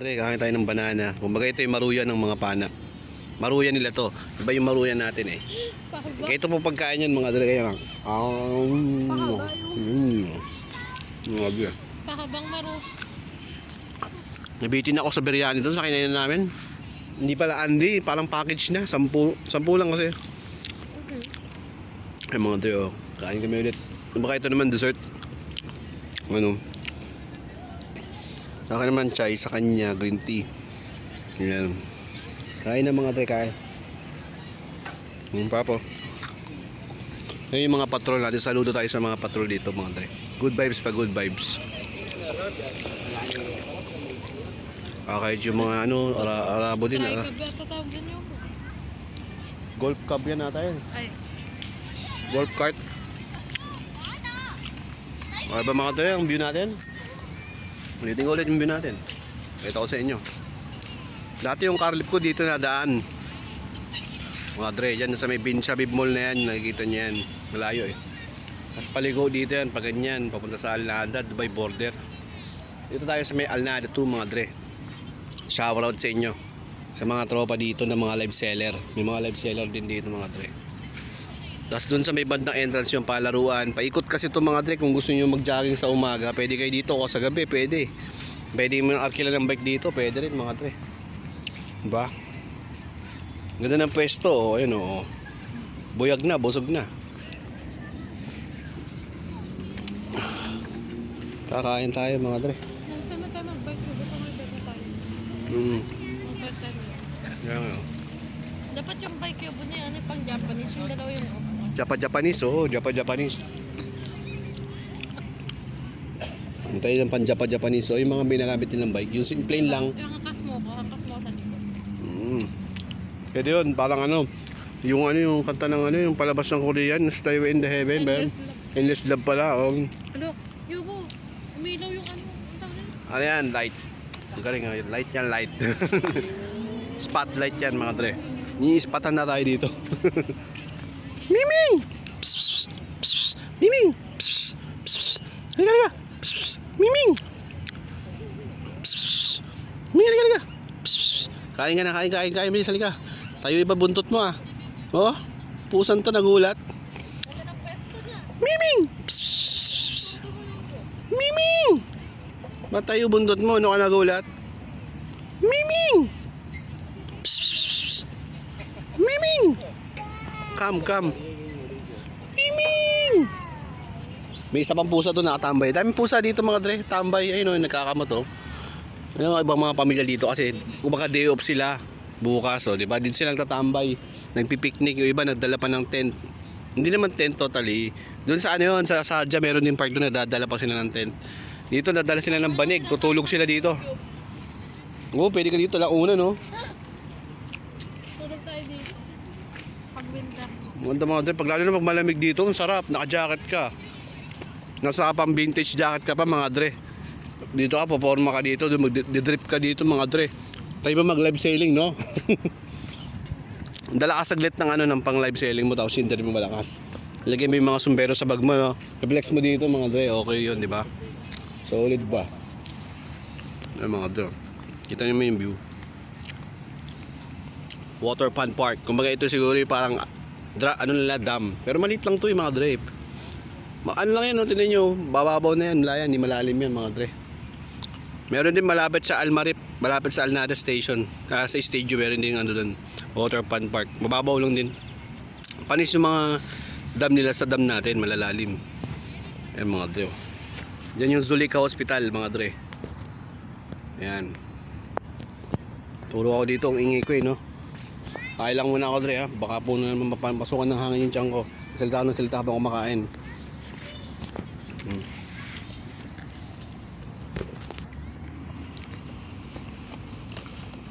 Dre, kakain tayo ng banana. Kumbaga ito yung maruyan ng mga pana. Maruyan nila to. Iba yung maruyan natin eh. Kaya ito po pagkain yan mga Dre. Kaya lang. Um, Pahaba mm. Grabe. Pahabang maro. Nabitin ako sa biryani doon sa kinain namin. Hindi pala Andy, parang package na. Sampu, sampu lang kasi. Ay mga Dre, oh. Kain kami ulit. Baka ito naman dessert. Ano? Akin naman chai, sa kanya green tea. Yan. Kain na mga Dre, kain. Yung papo. Yan yung mga patrol natin. Saludo tayo sa mga patrol dito mga Dre. Good vibes pa, good vibes. Ah, kahit yung mga ano, ara arabo din. Try Ah. niyo ako. Golf cup yan ata yan. Ay. Golf cart. Okay ba mga Dre, ang view natin? Ulitin ko ulit yung view natin. Ito ko sa inyo. Dati yung car lift ko dito na daan. Mga Dre, dyan sa may Bin Shabib Mall na yan, nakikita niyo yan. Malayo eh. Tapos paligo dito yan, pag ganyan, papunta sa Alnada, Dubai border. Dito tayo sa may Alnada 2 mga Dre. Shower out sa inyo. Sa mga tropa dito na mga live seller. May mga live seller din dito mga Dre. Tapos dun sa may bandang entrance yung palaruan. Paikot kasi itong mga Dre kung gusto nyo mag-jogging sa umaga. Pwede kayo dito o sa gabi, pwede. Pwede mo arkila ng bike dito, pwede rin mga Dre. Diba? Ganda ng pwesto, oh. Ayun, oh. Buyag na, busog na. Kakain tayo mga Dre. Saan na tayo mag-bike? Gusto mag-bike na tayo. Mm. Mag-bike tayo. Oh. Dapat yung bike yun na yan, pang Japanese. Yung dalawa yun. oh. Japa Japanese, oh. Japa Japanese. Ang tayo ng pan Japa Japanese, oh. Yung mga binagamit nilang bike. Yung plain lang. Yung hakas mo ko, hakas mo sa likod. Mm. Pwede yun, parang ano, yung ano yung kanta ng ano, yung palabas ng Korean, Stay in the Heaven, ba? Endless love. Endless Love pala, oh. Ano? Yubo, umilaw yung ano. Ano yan, light. Ang galing, oh. light yan, light. Spotlight yan, mga dre. Ni-spatan na tayo dito. Miming! Miming! Psst, psst, Halika, halika! Miming! Miming, halika, halika! Psst. Kain ka na, kain, kain, kain, bilis, halika. Tayo iba buntot mo ah. Oh, pusan to nagulat. Ganda ng pwesto niya. Miming! Miming! Ba't tayo buntot mo? Ano ka nagulat? Miming! Miming! Come, come. Miming! May isa pang pusa doon nakatambay. Daming pusa dito mga dre. Tambay. Ayun o, nagkakamot o. Ayun ang ibang mga pamilya dito kasi kumbaga day off sila bukas o, di ba? Din silang tatambay. Nagpipiknik. Yung iba nagdala pa ng tent. Hindi naman tent totally. Doon sa ano yun, sa Sadya, meron din part doon na dadala pa sila ng tent. Dito nadala sila ng banig. Tutulog sila dito. Oo, pwede ka dito lang una, no? Tulog tayo dito. Pag winter. Maganda mga dre. Pag lalo na pag malamig dito, ang sarap. Naka-jacket ka. Nasa pang vintage jacket ka pa mga dre. Dito ka, paporma ka dito. Mag-drip ka dito mga dre. Tayo ba mag-live selling, no? Dala ka saglit ng ano ng pang live selling mo tapos hindi mo malakas. Lagay mo yung mga sumbero sa bag mo, no? I-flex mo dito mga dre. Okay yun, di ba? Solid ba? Ay mga dre. Kita niyo mo yung view. Water Pan Park. Kumbaga ito siguro yung parang dra, ano nila dam. Pero maliit lang to yung mga dre. Ano lang yan, no? Tinan nyo, bababaw na yan, wala yan, hindi malalim yan mga dre. Meron din malapit sa Almarip, malapit sa Alnada Station. Ah, sa stage meron din ano doon, Water Pan Park. Mababaw lang din. Panis yung mga dam nila sa dam natin, malalalim. Ayan mga dre. oh. Yan yung Zulika Hospital mga dre. Ayan. Turo ako dito, ang ingay ko eh, no? Kaya lang muna ako dre ha. Baka po na naman mapapasukan ng hangin yung tiyan ko. Salita ng salita habang kumakain. Hmm